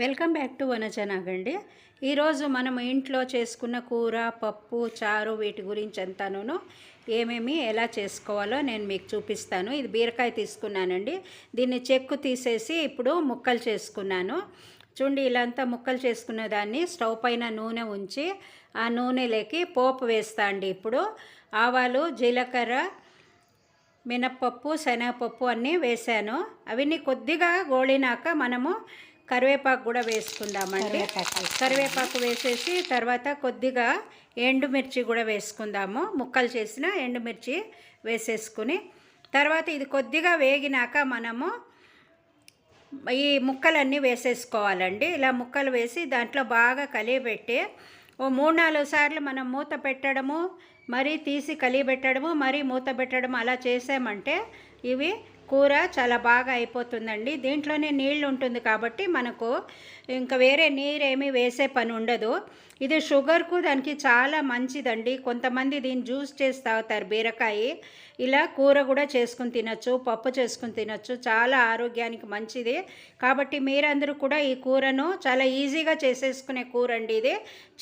Welcome back to వనజనాగండి ఈరోజు మనం ఇంట్లో చేసుకున్న కూర పప్పు చారు వీటి గురించి అంతాను ఏమేమి ఎలా చేసుకోవాలో నేను మీకు చూపిస్తాను. ఇది బీరకాయ తీసుకున్నానండి. దీన్ని చెక్కు తీసేసి ఇప్పుడు ముక్కలు చేసుకున్నాను. చూడండి ఇలా అంతా ముక్కలు చేసుకున్న దాన్ని స్టవ్ పైన నూనె ఉంచి ఆ నూనెలోకి పోపు వేస్తా అండి ఇప్పుడు. ఆవాలు జీలకర్ర మినప్పప్పు శనగపప్పు అన్నీ వేసాను. అవన్నీ కొద్దిగా గోళినాక మనము కరివేపాకు కూడా వేసుకుందామండి. కరివేపాకు వేసేసి తర్వాత కొద్దిగా ఎండుమిర్చి కూడా వేసుకుందాము. ముక్కలు చేసిన ఎండుమిర్చి వేసేసుకుని తర్వాత ఇది కొద్దిగా వేగినాక మనము ఈ ముక్కలన్నీ వేసేసుకోవాలండి. ఇలా ముక్కలు వేసి దాంట్లో బాగా కలియబెట్టి ఓ మూడు నాలుగు సార్లు మనం మూత పెట్టడము మరీ తీసి కలియబెట్టడము మరీ మూత పెట్టడం అలా చేసామంటే ఇవి కూర చాలా బాగా అయిపోతుందండి. దీంట్లోనే నీళ్ళు ఉంటుంది కాబట్టి మనకు ఇంకా వేరే నీరేమీ వేసే పని ఉండదు. ఇది షుగర్కు దానికి చాలా మంచిదండి. కొంతమంది దీన్ని జ్యూస్ చేసి తాగుతారు బీరకాయ. ఇలా కూర కూడా చేసుకుని తినచ్చు పప్పు చేసుకుని తినచ్చు. చాలా ఆరోగ్యానికి మంచిది. కాబట్టి మీరందరూ కూడా ఈ కూరను చాలా ఈజీగా చేసేసుకునే కూర అండి ఇది.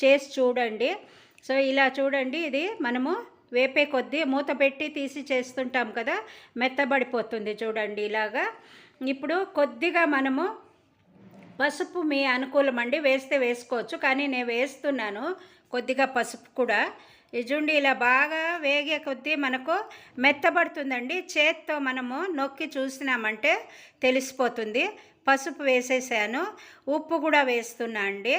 చేసి చూడండి. సో ఇలా చూడండి. ఇది మనము వేపే కొద్దీ మూత పెట్టి తీసి చేస్తుంటాం కదా మెత్తబడిపోతుంది చూడండి ఇలాగా. ఇప్పుడు కొద్దిగా మనము పసుపు మీ అనుకూలం అండి వేస్తే వేసుకోవచ్చు కానీ నేను వేస్తున్నాను కొద్దిగా పసుపు కూడా. ఇజుండి ఇలా బాగా వేగే కొద్దీ మనకు మెత్తబడుతుందండి చేత్తో మనము నొక్కి చూసినామంటే తెలిసిపోతుంది. పసుపు వేసేసాను ఉప్పు కూడా వేస్తున్నా అండి.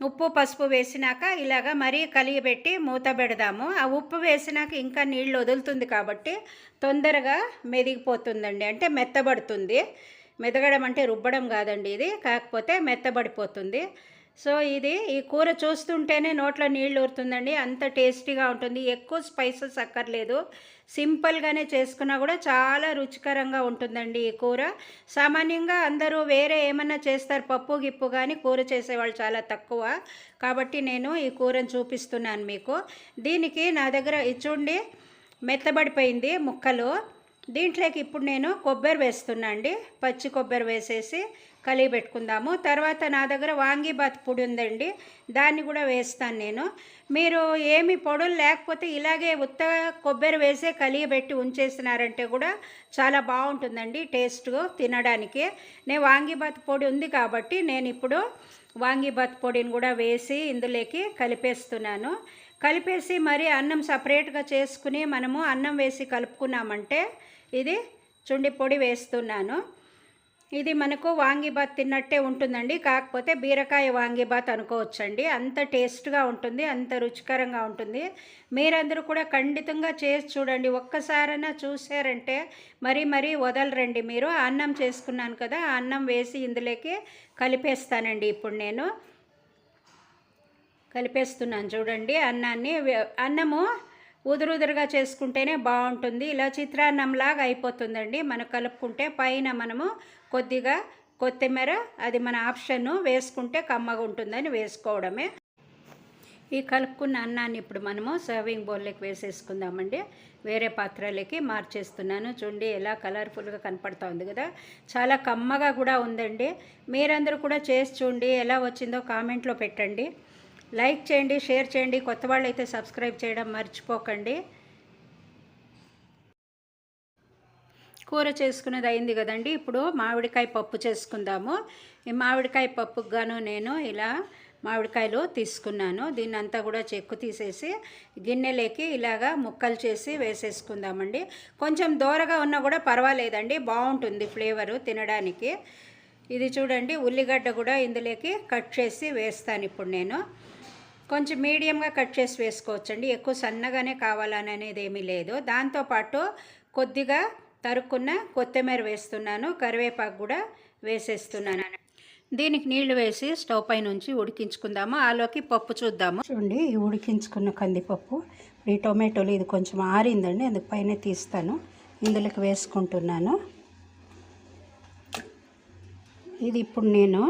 ఉప్పు పసుపు వేసినాక ఇలాగ మరీ కలిగిపెట్టి మూత పెడదాము. ఆ ఉప్పు వేసినాక ఇంకా నీళ్ళు వదులుతుంది కాబట్టి తొందరగా మెదిగిపోతుందండి. అంటే మెత్తబడుతుంది. మెదగడం అంటే రుబ్బడం కాదండి ఇది. కాకపోతే మెత్తబడిపోతుంది. సో ఇది ఈ కూర చూస్తుంటేనే నోట్లో నీళ్ళు ఊరుతుందండి. అంత టేస్టీగా ఉంటుంది. ఎక్కువ స్పైసెస్ అక్కర్లేదు. సింపుల్గానే చేసుకున్నా కూడా చాలా రుచికరంగా ఉంటుందండి ఈ కూర. సామాన్యంగా అందరూ వేరే ఏమన్నా చేస్తారు పప్పు గిప్పు కానీ కూర చేసేవాళ్ళు చాలా తక్కువ. కాబట్టి నేను ఈ కూరను చూపిస్తున్నాను మీకు. దీనికి నా దగ్గర ఇచ్చుండి మెత్తబడిపోయింది ముక్కలు. దీంట్లోకి ఇప్పుడు నేను కొబ్బరి వేస్తున్నా అండి. పచ్చి కొబ్బరి వేసేసి కలిగి పెట్టుకుందాము. తర్వాత నా దగ్గర వాంగీబాత్ పొడి ఉందండి. దాన్ని కూడా వేస్తాను నేను. మీరు ఏమి పొడులు లేకపోతే ఇలాగే ఉత్త కొబ్బరి వేసే కలిగి పెట్టి ఉంచేసినారంటే కూడా చాలా బాగుంటుందండి టేస్ట్ తినడానికి. నేను వాంగీబాత్ పొడి ఉంది కాబట్టి నేను ఇప్పుడు వాంగీబాత్ పొడిని కూడా వేసి ఇందులోకి కలిపేస్తున్నాను. కలిపేసి మరి అన్నం సపరేట్గా చేసుకుని మనము అన్నం వేసి కలుపుకున్నామంటే ఇది చుండి పొడి వేస్తున్నాను. ఇది మనకు వాంగిబాత్ తిన్నట్టే ఉంటుందండి. కాకపోతే బీరకాయ వాంగిబాత్ అనుకోవచ్చండి. అంత టేస్ట్గా ఉంటుంది అంత రుచికరంగా ఉంటుంది. మీరందరూ కూడా ఖండితంగా చేసి చూడండి. ఒక్కసారైనా చూసారంటే మరీ మరీ వదలరండి మీరు. అన్నం చేసుకున్నాను కదా అన్నం వేసి ఇందులోకి కలిపేస్తానండి ఇప్పుడు నేను. కలిపేస్తున్నాను చూడండి అన్నాన్ని. అన్నము ఉదురుదురుగా చేసుకుంటేనే బాగుంటుంది. ఇలా చిత్రాన్నంలాగా అయిపోతుందండి. మనం కలుపుకుంటే పైన మనము కొద్దిగా కొత్తిమీర అది మన ఆప్షన్ వేసుకుంటే కమ్మగా ఉంటుందని వేసుకోవడమే. ఈ కలుపుకున్న అన్నాన్ని ఇప్పుడు మనము సర్వింగ్ బౌల్లోకి వేసేసుకుందామండి. వేరే పాత్రలకి మార్చేస్తున్నాను. చూడండి ఎలా కలర్ఫుల్గా కనపడుతూ ఉంది కదా. చాలా కమ్మగా కూడా ఉందండి. మీరందరూ కూడా చేసి చూడండి ఎలా వచ్చిందో కామెంట్లో పెట్టండి. లైక్ చేయండి షేర్ చేయండి కొత్త వాళ్ళు అయితే సబ్స్క్రైబ్ చేయడం మర్చిపోకండి. కూర చేసుకునేది అయింది కదండి ఇప్పుడు మామిడికాయ పప్పు చేసుకుందాము. ఈ మామిడికాయ పప్పుకు గాను నేను ఇలా మామిడికాయలు తీసుకున్నాను. దీన్ని అంతా కూడా చెక్కు తీసేసి గిన్నెలోకి ఇలాగా ముక్కలు చేసి వేసేసుకుందామండి. కొంచెం దూరగా ఉన్నా కూడా పర్వాలేదండి బాగుంటుంది ఫ్లేవరు తినడానికి. ఇది చూడండి ఉల్లిగడ్డ కూడా ఇందులోకి కట్ చేసి వేస్తాను ఇప్పుడు నేను. కొంచెం మీడియంగా కట్ చేసి వేసుకోవచ్చండి ఎక్కువ సన్నగానే కావాలని అనేది ఏమీ లేదు. దాంతోపాటు కొద్దిగా తరుక్కున్న కొత్తిమీర వేస్తున్నాను కరివేపాకు కూడా వేసేస్తున్నాను. దీనికి నీళ్ళు వేసి స్టవ్ పై నుంచి ఉడికించుకుందాము ఆలోకి పప్పు చూద్దాము. చూడండి ఉడికించుకున్న కందిపప్పు ఈ టొమాటోలు ఇది కొంచెం ఆరిందండి అందుకు పైన తీస్తాను ఇందులోకి వేసుకుంటున్నాను. ఇది ఇప్పుడు నేను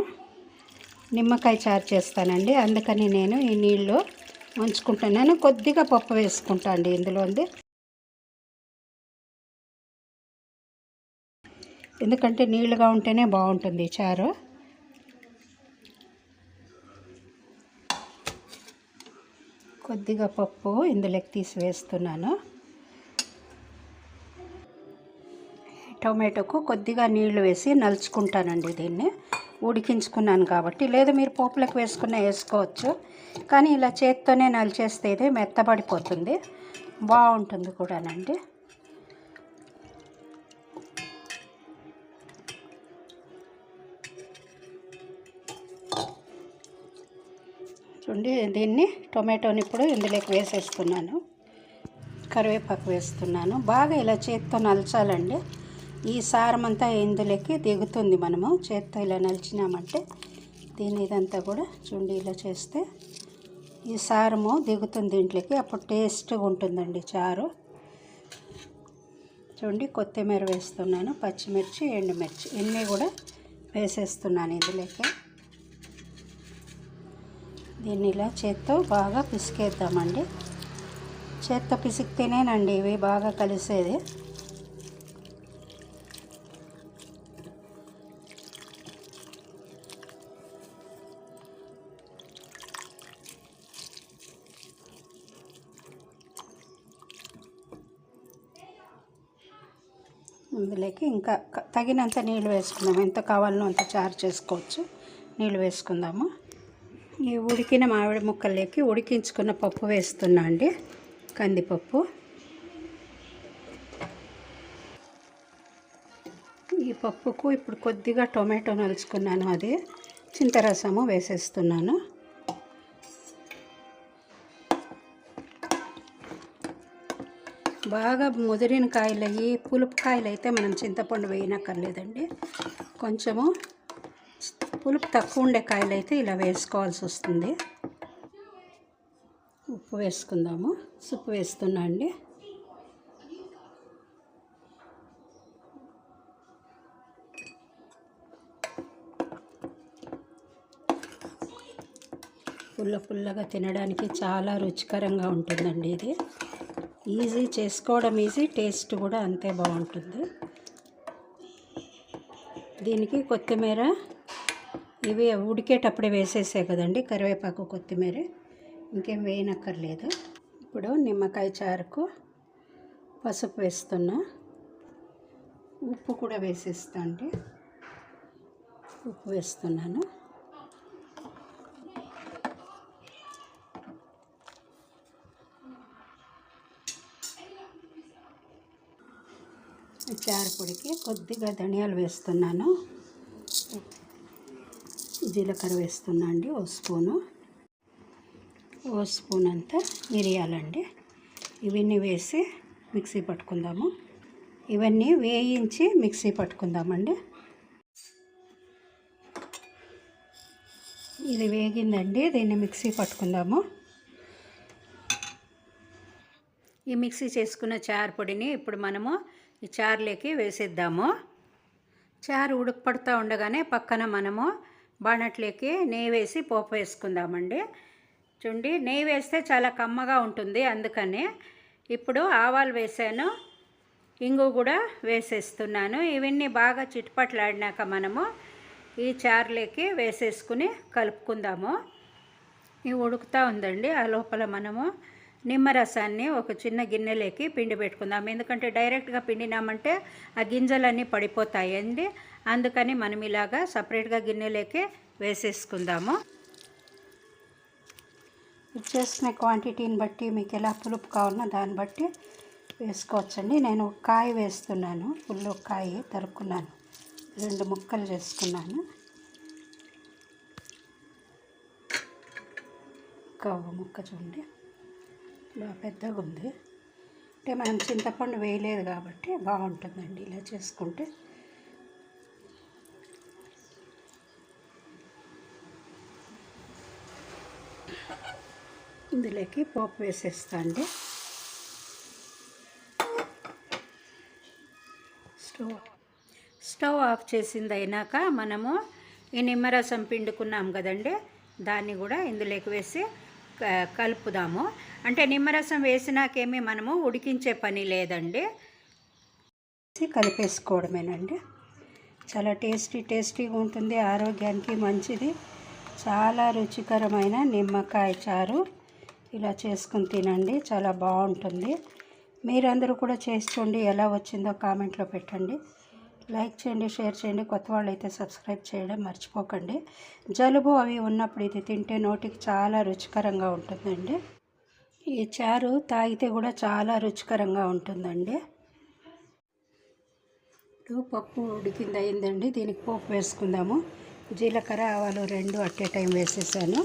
నిమ్మకాయ చారు చేస్తానండి. అందుకని నేను ఈ నీళ్ళు ఉంచుకుంటున్నాను కొద్దిగా పప్పు వేసుకుంటా అండి ఇందులో ఎందుకంటే నీళ్ళుగా ఉంటేనే బాగుంటుంది చారు. కొద్దిగా పప్పు ఇందులోకి తీసి వేస్తున్నాను. టొమాటోకు కొద్దిగా నీళ్ళు వేసి నలుచుకుంటానండి దీన్ని. ఉడికించుకున్నాను కాబట్టి. లేదు మీరు పోపులకు వేసుకున్న వేసుకోవచ్చు. కానీ ఇలా చేత్తోనే నలిచేస్తే ఇది మెత్తబడిపోతుంది. బాగుంటుంది కూడానండి. చూడండి దీన్ని టొమాటోని ఇప్పుడు ఇందులోకి వేసేస్తున్నాను కరివేపాకు వేస్తున్నాను. బాగా ఇలా చేత్తో నలచాలండి. ఈ సారం అంతా ఇందులోకి దిగుతుంది మనము? చేత్తో ఇలా నలిచినామంటే దీని ఇదంతా కూడా చూడండి ఇలా చేస్తే ఈ సారము దిగుతుంది దీంట్లోకి అప్పుడు టేస్ట్గా ఉంటుందండి చారు. చూడండి కొత్తిమీర వేస్తున్నాను పచ్చిమిర్చి ఎండుమిర్చి. ఇన్ని కూడా వేసేస్తున్నాను ఇందులోకి. దీన్ని ఇలా చేత్తో బాగా పిసికేద్దామండి. చేత్తో పిసికితేనేనండి ఇవి బాగా కలిసేది. అందులోకి ఇంకా తగినంత నీళ్ళు వేసుకుందాం ఎంత కావాలనో అంత చారు చేసుకోవచ్చు. నీళ్ళు వేసుకుందాము. ఈ ఉడికిన మామిడి ముక్కల్లోకి ఉడికించుకున్న పప్పు వేస్తున్నా అండి. కందిపప్పు. ఈ పప్పుకు ఇప్పుడు కొద్దిగా టొమాటో నలుచుకున్నాను. అది చింతరసము వేసేస్తున్నాను. బాగా ముదిరిన కాయలు అయ్యి పులుపు కాయలు అయితే మనం చింతపండు వేయనక్కర్లేదండి. కొంచెము పులుపు తక్కువ ఉండే కాయలు అయితే ఇలా వేసుకోవాల్సి వస్తుంది. ఉప్పు వేసుకుందాము. సుప్పు వేస్తున్నా అండి. పుల్ల పుల్లగా తినడానికి చాలా రుచికరంగా ఉంటుందండి ఇది. ఈజీ చేసుకోవడం ఈజీ టేస్ట్ కూడా అంతే బాగుంటుంది. దీనికి కొత్తిమీర ఇవి ఉడికేటప్పుడే వేసేసే కదండి కరివేపాకు కొత్తిమీర. ఇంకేం వేయనక్కర్లేదు. ఇప్పుడు నిమ్మకాయ చారుకు పసుపు వేస్తున్నా. ఉప్పు కూడా వేసేస్తా అండి. ఉప్పు వేస్తున్నాను. చారు పొడికి కొద్దిగా ధనియాలు వేస్తున్నాను. జీలకర్ర వేస్తున్నా అండి ఓ స్పూను. ఓ స్పూన్ అంతా మిరియాలండి ఇవన్నీ వేసి మిక్సీ పట్టుకుందాము. ఇవన్నీ వేయించి మిక్సీ పట్టుకుందామండి. ఇది వేగిందండి దీన్ని మిక్సీ పట్టుకుందాము. ఈ మిక్సీ చేసుకున్న చారు పొడిని ఇప్పుడు మనము ఈ చారులోకి వేసేద్దాము. చారు ఉడకపడుతూ ఉండగానే పక్కన మనము బాణట్లోకి నెయ్యి వేసి పోపు వేసుకుందామండి. చూడండి నెయ్యి వేస్తే చాలా కమ్మగా ఉంటుంది అందుకని ఇప్పుడు ఆవాలు వేసాను ఇంగు కూడా వేసేస్తున్నాను. ఇవన్నీ బాగా చిట్పట్లాడినాక మనము ఈ చారులోకి వేసేసుకుని కలుపుకుందాము. ఇవి ఉడుకుతూ ఉందండి ఆ లోపల మనము నిమ్మరసాన్ని ఒక చిన్న గిన్నెలోకి పిండి పెట్టుకుందాం. ఎందుకంటే డైరెక్ట్గా పిండినామంటే ఆ గింజలన్నీ పడిపోతాయి అండి అందుకని మనం ఇలాగా సపరేట్గా గిన్నెలోకి వేసేసుకుందాము. ఇచ్చేసిన క్వాంటిటీని బట్టి మీకు ఎలా పులుపు కావాలన్నా దాన్ని బట్టి వేసుకోవచ్చండి. నేను కాయ వేస్తున్నాను. ఫుల్ కాయ తరుక్కున్నాను. రెండు ముక్కలు చేసుకున్నాను. ఒక ముక్క చూడండి. బాగా పెద్దగా ఉంది అంటే మనం చింతపండు వేయలేదు కాబట్టి బాగుంటుందండి ఇలా చేసుకుంటే. ఇందులోకి పోపు వేసేస్తా అండి. స్టవ్ స్టవ్ ఆఫ్ చేసింది అయినాక మనము ఈ నిమ్మరసం పిండుకున్నాం కదండి. దాన్ని కూడా ఇందులోకి వేసి కలుపుదాము. అంటే నిమ్మరసం వేసినాకేమీ మనము ఉడికించే పని లేదండి. కలిపేసుకోవడమేనండి. చాలా టేస్టీ టేస్టీగా ఉంటుంది. ఆరోగ్యానికి మంచిది. చాలా రుచికరమైన నిమ్మకాయ చారు ఇలా చేసుకుని తినండి. చాలా బాగుంటుంది. మీరందరూ కూడా చేసి చూడండి. ఎలా వచ్చిందో కామెంట్లో పెట్టండి. లైక్ చేయండి షేర్ చేయండి కొత్త వాళ్ళు అయితే సబ్స్క్రైబ్ చేయడం మర్చిపోకండి. జలుబు అవి ఉన్నప్పుడు ఇది తింటే నోటికి చాలా రుచికరంగా ఉంటుందండి. ఈ చారు తాగితే కూడా చాలా రుచికరంగా ఉంటుందండి. ఇప్పుడు పప్పు ఉడికింది అయిందండి. దీనికి పోపు వేసుకుందాము. జీలకర్ర ఆవాలు రెండు అట్టే టైం వేసేసాను.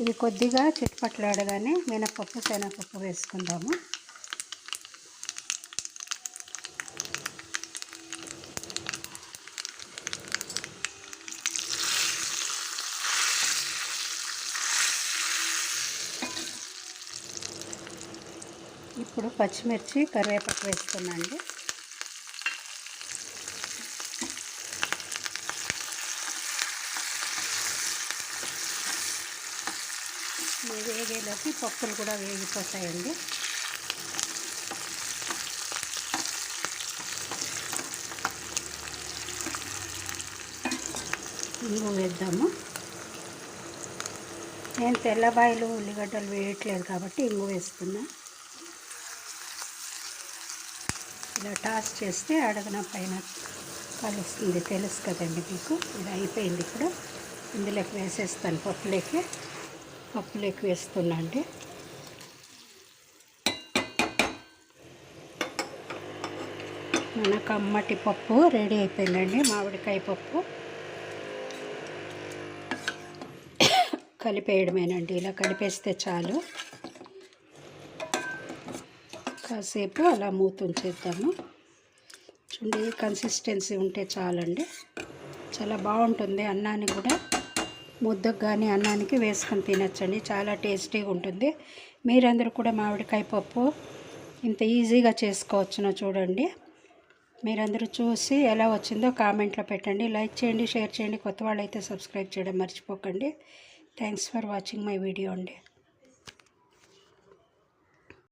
ఇది కొద్దిగా చిట్పట్లాడగానే మినపప్పు శనగపప్పు వేసుకుందాము. ఇప్పుడు పచ్చిమిర్చి కరివేపాకు వేస్తున్నాండి వేగేలోకి పప్పులు కూడా వేగిపోతాయండి. ఇంగు వేద్దాము. నేను తెల్లబాయిలు ఉల్లిగడ్డలు వేయట్లేదు కాబట్టి ఇంగు వేస్తున్నాను ఇలా టాస్ చేస్తే అడగన పైన కలుస్తుంది. తెలుసు కదండి మీకు. ఇది అయిపోయింది ఇప్పుడు. ఇందులోకి వేసేస్తాను పప్పులోకి. పప్పులోకి వేస్తున్నా అండి. మన కమ్మటి పప్పు రెడీ అయిపోయిందండి. మామిడికాయ పప్పు కలిపేయడమేనండి. ఇలా కలిపేస్తే చాలు. కాసేపు అలా మూత ఉంచేద్దాము. చూడండి కన్సిస్టెన్సీ ఉంటే చాలండి. చాలా బాగుంటుంది అన్నాన్ని కూడా. ముద్దకు కానీ అన్నానికి వేసుకొని తినచ్చండి. చాలా టేస్టీగా ఉంటుంది. మీరందరూ కూడా మామిడికాయ పప్పు ఇంత ఈజీగా చేసుకోవచ్చునో చూడండి. మీరందరూ చూసి ఎలా వచ్చిందో కామెంట్లో పెట్టండి. లైక్ చేయండి షేర్ చేయండి. కొత్త వాళ్ళైతే సబ్స్క్రైబ్ చేయడం మర్చిపోకండి. Thanks for watching my video అండి.